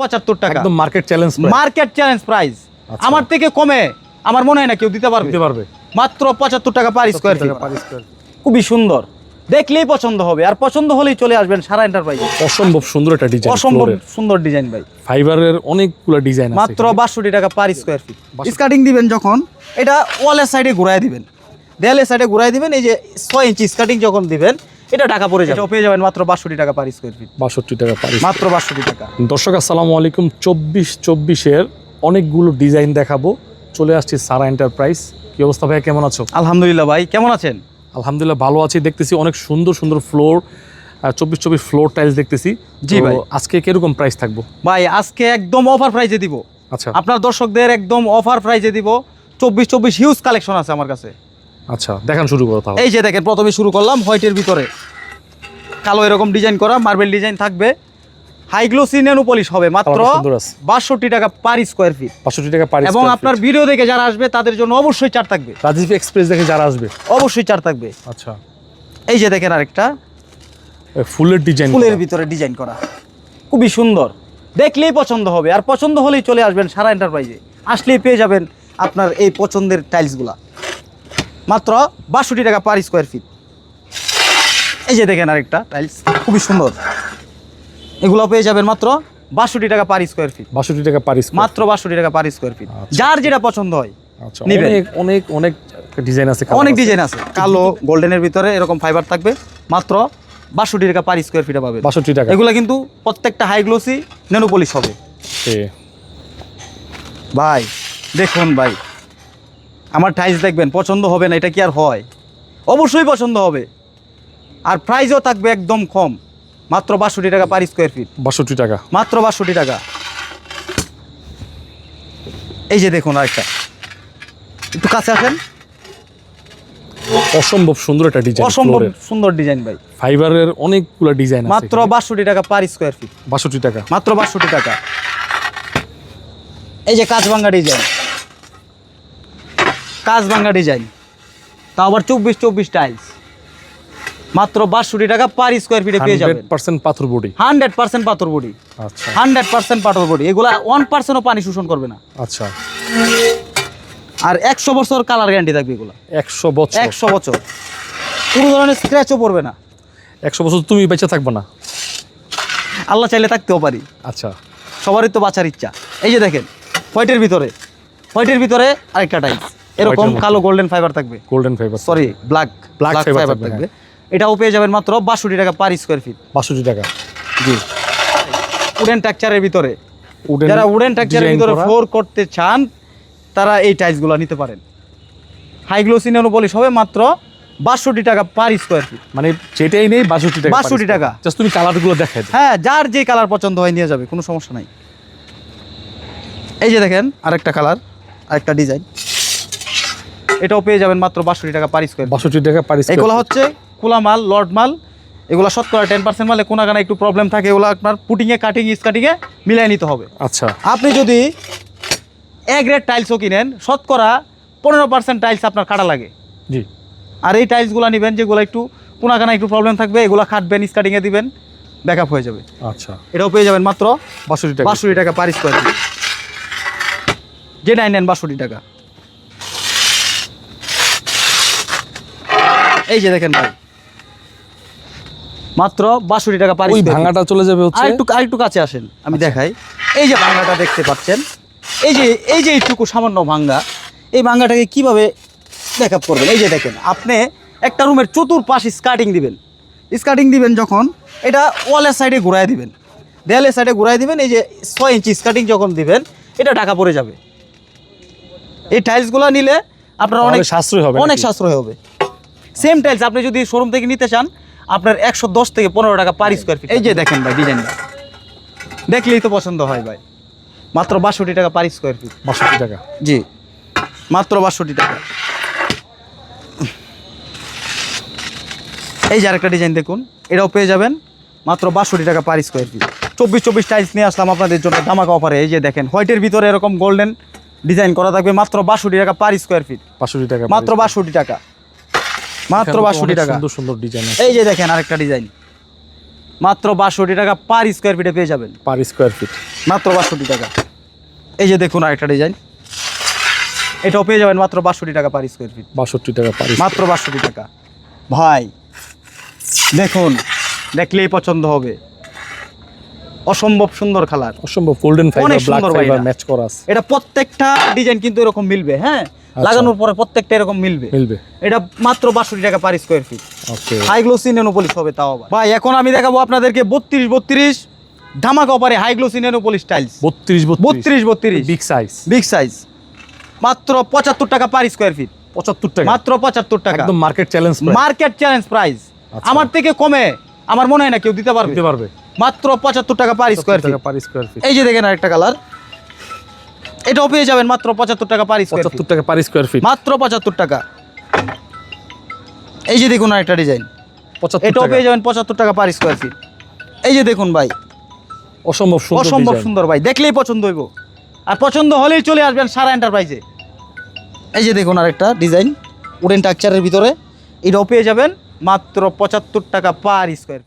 পঁচাত্তর টাকা। একদম market challenge market challenge price. আমার থেকে কমে আমার মনে হয় না কেউ দিতে পারবে। পারবে। মাত্র পঁচাত্তর টাকা পার স্কোয়ার ফিট। খুবই সুন্দর। দেখলেই পছন্দ হবে। আর পছন্দ হলেই চলে আসবেন সারা এন্টারপ্রাইজে অসম্ভব সুন্দর একটা ডিজাইন অসম্ভব সুন্দর ডিজাইন ভাই। ফাইবারের অনেকগুলো ডিজাইন আছে মাত্র বাষট্টি টাকা পার স্কোয়ার ফিট 62 স্কার্টিং দিবেন যখন এটা ওয়ালের সাইডে ঘুরাই দিবেন। দেয়ালের সাইডে ঘুরাই দিবেন এই যে ছয় ইঞ্চি স্কার্টিং যখন দিবেন এটা টাকা পড়ে যাবে। এটাও পেয়ে যাবেন মাত্র বাষট্টি টাকা পার স্কোয়ার ফিট বাষট্টি টাকা পার মাত্র বাষট্টি টাকা। দর্শক আসসালামু আলাইকুম। চব্বিশ চব্বিশের অনেকগুলো ডিজাইন দেখাবো। চলে আসছি সারা এন্টারপ্রাইজ কি অবস্থা ভাই কেমন আছো? আলহামদুলিল্লাহ ভাই কেমন আছেন? আলহামদুলিল্লাহ ভালো আছি। দেখতেছি অনেক সুন্দর সুন্দর ফ্লোর চব্বিশ চব্বিশ ফ্লোর টাইলস দেখতেছি। জি ভাই। আজকে কীরকম প্রাইস থাকব? ভাই আজকে একদম অফার প্রাইজে দিব। আচ্ছা। আপনার দর্শকদের একদম অফার প্রাইজে দিব। চব্বিশ চব্বিশ হিউজ কালেকশন আছে আমার কাছে। আচ্ছা দেখান শুরু করো তাহলে। এই যে দেখেন প্রথমে শুরু করলাম হোয়াইটের ভিতরে। কালো এরকম ডিজাইন করা মার্বেল ডিজাইন থাকবে। পলিশ হবে মাত্র। বাষট্টি টাকা পার স্কোয়ার ফিট। বাষট্টি টাকা পার এবং আপনার ভিডিও দেখে যারা আসবে তাদের জন্য অবশ্যই চার থাকবে। রাজীব এক্সপ্রেস দেখে যারা আসবে। অবশ্যই চার থাকবে। আচ্ছা। এই যে দেখেন আরেকটা। ফুলের ডিজাইন ফুলের ভিতরে ডিজাইন করা। খুবই সুন্দর। দেখলেই পছন্দ হবে। আর পছন্দ হলেই চলে আসবেন সারা এন্টারপ্রাইজে আসলেই পেয়ে যাবেন আপনার এই পছন্দের টাইলসগুলা মাত্র বাষট্টি টাকা পার স্কোয়ার ফিট এই যে দেখেন আরেকটা টাইলস খুবই সুন্দর। এগুলো পেয়ে যাবেন মাত্র বাষট্টি টাকা পার স্কোয়ার ফিট বাষট্টি টাকা পার মাত্র বাষট্টি টাকা পার স্কোয়ার ফিট। যার যেটা পছন্দ হয় আচ্ছা অনেক অনেক অনেক ডিজাইন আছে অনেক ডিজাইন আছে। কালো গোল্ডেনের ভিতরে এরকম ফাইবার থাকবে। মাত্র বাষট্টি টাকা পার স্কোয়ার ফিটে পাবে বাষট্টি টাকা। এগুলো কিন্তু প্রত্যেকটা হাই গ্লোসি নেনোপলিশ হবে। ভাই দেখুন ভাই। আমার টাইলস দেখবেন পছন্দ হবে না এটা কি আর হয়? অবশ্যই পছন্দ হবে। আর প্রাইসও থাকবে একদম কম। মাত্র বাষট্টি টাকা পার স্কোয়ার ফিট বাষট্টি টাকা। মাত্র বাষট্টি টাকা। এই যে দেখুন আরেকটা। একটু কাছে আসেন। অসম্ভব সুন্দর একটা ডিজাইন অসম্ভব সুন্দর ডিজাইন ভাই। ফাইবারের অনেকগুলো ডিজাইন মাত্র বাষট্টি টাকা পার স্কোয়ার ফিট বাষট্টি টাকা। মাত্র বাষট্টি টাকা। এই যে কাঁচভাঙ্গা ডিজাইন কাঁচভাঙ্গা ডিজাইন তা আবার চব্বিশ চব্বিশ টাইলস মাত্র বাষট্টি টাকা পার স্কোয়ার ফিটে পেয়ে যাবেন। হান্ড্রেড পার্সেন্ট পাথর বডি। হান্ড্রেড পার্সেন্ট পাথর বডি। আচ্ছা। হান্ড্রেড পার্সেন্ট পাথর বডি। এগুলা ওয়ান পার্সেন্টও পানি শোষণ করবে না। আচ্ছা। আর একশো বছর কালার গ্যারান্টি থাকবে এগুলো। একশো বছর। একশো বছর। কোনো ধরনের স্ক্র্যাচও পড়বে না। একশো বছর তুমি বেঁচে থাকবে না। আল্লাহ চাইলে থাকতেও পারি। আচ্ছা। সবারই তো বাঁচার ইচ্ছা। এই যে দেখেন হোয়াইটের ভিতরে। হোয়াইটের ভিতরে আরেকটা টাইলস এরকম কালো গোল্ডেন ফাইবার থাকবে। Golden fibre sorry black black fibre থাকবে, হ্যাঁ। এটাও পেয়ে যাবেন মাত্র বাষট্টি টাকা পার স্কোয়ার ফিট বাষট্টি টাকা। জি। উডেন ট্রাকচারের ভিতরে। যারা উডেন ট্রাকচারের ভিতরে ফ্লোর করতে চান তারা এই টাইলসগুলো নিতে পারেন। হাই গ্লোসি নেনো পলিশ হবে মাত্র বাষট্টি টাকা পার স্কোয়ার ফিট মানে যেটাই নেই বাষট্টি টাকা 62 টাকা। জাস্ট তুমি কালারগুলো দাও। হ্যাঁ যার যে কালার পছন্দ হয় নিয়ে যাবে কোনো সমস্যা নাই। এই যে দেখেন আরেকটা কালার আরেকটা ডিজাইন এটাও পেয়ে যাবেন মাত্র বাষট্টি টাকা পার স্কোয়ার বাষট্টি টাকা পার এগুলো হচ্ছে কুলা মাল মাল এগুলো শতকরা টেন পার্সেন্ট মালে কোনাগানা একটু প্রবলেম থাকে এগুলো আপনার পুটিংয়ে কাটিং স্কাটিংয়ে মিলিয়ে নিতে হবে। আচ্ছা। আপনি যদি এ গ্রেড টাইলসও কিনেন শতকরা পনেরো পার্সেন্ট টাইলস আপনার কাটা লাগে। জি। আর এই টাইলসগুলো নেবেন যেগুলো একটু কোনাগানা একটু প্রবলেম থাকবে এগুলো খাটবেন স্কাটিংয়ে দিবেন ব্যাকআপ হয়ে যাবে। আচ্ছা। এটাও পেয়ে যাবেন মাত্র বাষট্টি টাকা। বাষট্টি টাকা পার স্কোয়ার ফিট যেটাই নেন বাষট্টি টাকা। এই যে দেখেন ভাই। মাত্র বাষট্টি টাকা পার। ভাঙাটা চলে যাবে হচ্ছে? আরেকটু আরেকটু কাছে আসেন আমি দেখাই। এই যে ভাঙ্গাটা দেখতে পাচ্ছেন। এই যে এই যে এইটুকু সামান্য ভাঙ্গা এই ভাঙ্গাটাকে কীভাবে ব্যাকআপ করবেন? এই যে দেখেন আপনি একটা রুমের চতুর্পাশ স্কার্টিং দিবেন। স্কার্টিং দিবেন যখন এটা ওয়ালের সাইডে ঘুরাই দিবেন। দেয়ালের সাইডে ঘুরাই দিবেন এই যে ছয় ইঞ্চি স্কার্টিং যখন দিবেন এটা টাকা পড়ে যাবে। এই টাইলসগুলো নিলে আপনার অনেক সাশ্রয় হবে অনেক সাশ্রয় হবে। সেম টাইলস আপনি যদি শোরুম থেকে নিতে চান আপনার একশো দশ থেকে পনেরো টাকা পার স্কোয়ার ফিট এই যে দেখেন ভাই ডিজাইনটা দেখলেই তো পছন্দ হয় ভাই। মাত্র বাষট্টি টাকা পার স্কোয়ার ফিট বাষট্টি টাকা। জি। মাত্র বাষট্টি টাকা। এই যে আরেকটা ডিজাইন দেখুন এটাও পেয়ে যাবেন। মাত্র বাষট্টি টাকা পার স্কোয়ার ফিট চব্বিশ চব্বিশ টাইলস নিয়ে আসলাম আপনাদের জন্য দামাকা অফারে এই যে দেখেন হোয়াইটের ভিতরে এরকম গোল্ডেন ডিজাইন করা থাকবে মাত্র বাষট্টি টাকা পার স্কোয়ার ফিট বাষট্টি টাকা মাত্র বাষট্টি টাকা। মাত্র বাষট্টি টাকা। সুন্দর সুন্দর ডিজাইন এই যে দেখেন আরেকটা ডিজাইন মাত্র বাষট্টি টাকা পার স্কোয়ার ফিটে পেয়ে যাবেন। পার স্কোয়ার ফিট মাত্র বাষট্টি টাকা। এই যে দেখুন আরেকটা ডিজাইন এটাও পেয়ে যাবেন মাত্র বাষট্টি টাকা পার স্কোয়ার ফিট বাষট্টি টাকা পার মাত্র বাষট্টি টাকা। ভাই দেখুন দেখলেই পছন্দ হবে। অসম্ভব সুন্দর কালার অসম্ভব গোল্ডেন ফাইবার ব্ল্যাক ফাইবার এটা। ম্যাচ করা আছে। এটা প্রত্যেকটা ডিজাইন কিন্তু এরকম মিলবে হ্যাঁ। লাগানোর পরে প্রত্যেকটা এরকম মিলবে। মিলবে। এটা মাত্র বাষট্টি টাকা per square feet okay. High glossy nano polish হবে তাও আবার। ভাই এখন আমি দেখাবো আপনাদেরকে বত্রিশ বত্রিশ ধামাকা অপারে high glossy nano polish tiles বত্রিশ। বত্রিশ বত্রিশ। বিগ সাইজ বিগ সাইজ মাত্র পঁচাত্তর টাকা পার স্কোয়ার ফিট পঁচাত্তর টাকা। মাত্র পঁচাত্তর টাকা। একদম market challenge market challenge price আচ্ছা। আমার থেকে কমে আমার মনে হয় না কেউ দিতে পারবে। দিতে পারবে। মাত্র পঁচাত্তর টাকা পার স্কোয়ার টাকা পার স্কোয়ার ফিট এই যে দেখেন আরেকটা কালার এটাও পেয়ে যাবেন মাত্র পঁচাত্তর টাকা পার পঁচাত্তর টাকা পার স্কোয়ার ফিট মাত্র পঁচাত্তর টাকা। এই যে দেখুন আরেকটা ডিজাইন পঁচাত্তর এটাও পেয়ে যাবেন পঁচাত্তর টাকা পার স্কোয়ার ফিট এই যে দেখুন ভাই। অসম্ভব সুন্দর অসম্ভব সুন্দর ভাই। দেখলেই পছন্দ হইব। আর পছন্দ হলেই চলে আসবেন সারা এন্টারপ্রাইজে এই যে দেখুন আরেকটা ডিজাইন উডেন টাকচারের ভিতরে। এটাও পেয়ে যাবেন মাত্র পঁচাত্তর টাকা পার স্কোয়ার ফিট